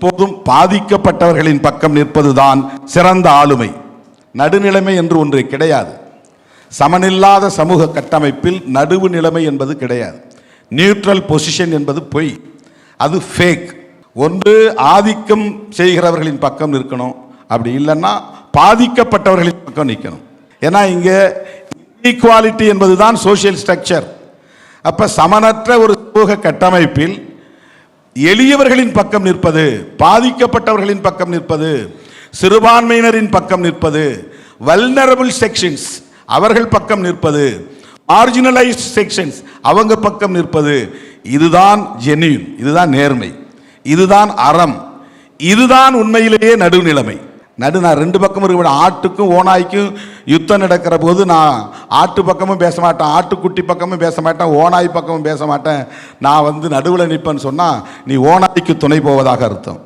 எப்போதும் பாதிக்கப்பட்டவர்களின் பக்கம் நிற்பதுதான் சிறந்த ஆளுமை. நடுநிலைமை என்று ஒன்று கிடையாது. சமனில்லாத சமூக கட்டமைப்பில் நடுவு நிலைமை என்பது கிடையாது. நியூட்ரல் பொசிஷன் என்பது பொய். அது ஃபேக் ஒன்று ஆதிக்கம் செய்கிறவர்களின் பக்கம் நிற்கணும். அப்படி இல்லைன்னா பாதிக்கப்பட்டவர்களின் பக்கம் நிற்கணும். ஏன்னா இங்கே ஈக்குவாலிட்டி என்பது தான் சோஷியல் ஸ்ட்ரக்சர் அப்போ சமனற்ற ஒரு சமூக கட்டமைப்பில் எளியவர்களின் பக்கம் நிற்பது பாதிக்கப்பட்டவர்களின் பக்கம் நிற்பது சிறுபான்மையினரின் பக்கம் நிற்பது வல்னரபிள் செக்ஷன்ஸ் அவர்கள் பக்கம் நிற்பது மார்ஜினலைஸ்ட் செக்ஷன்ஸ் அவங்க பக்கம் நிற்பது. இதுதான் ஜெனியூன் இதுதான் நேர்மை இதுதான் அறம் இதுதான் உண்மையிலேயே நடுநிலைமை. நடு நான் ரெண்டு பக்கம் இருக்க ஆட்டுக்கும் ஓனாய்க்கும் யுத்தம் நடக்கிற போது நான் ஆட்டு பக்கமும் பேச மாட்டேன் ஆட்டுக்குட்டி பக்கமும் பேச மாட்டேன் ஓனாய் பக்கமும் பேச மாட்டேன். நான் வந்து நடுவில் நிற்பேன்னு சொன்னால் நீ ஓனாய்க்கு துணை போவதாக அர்த்தம்.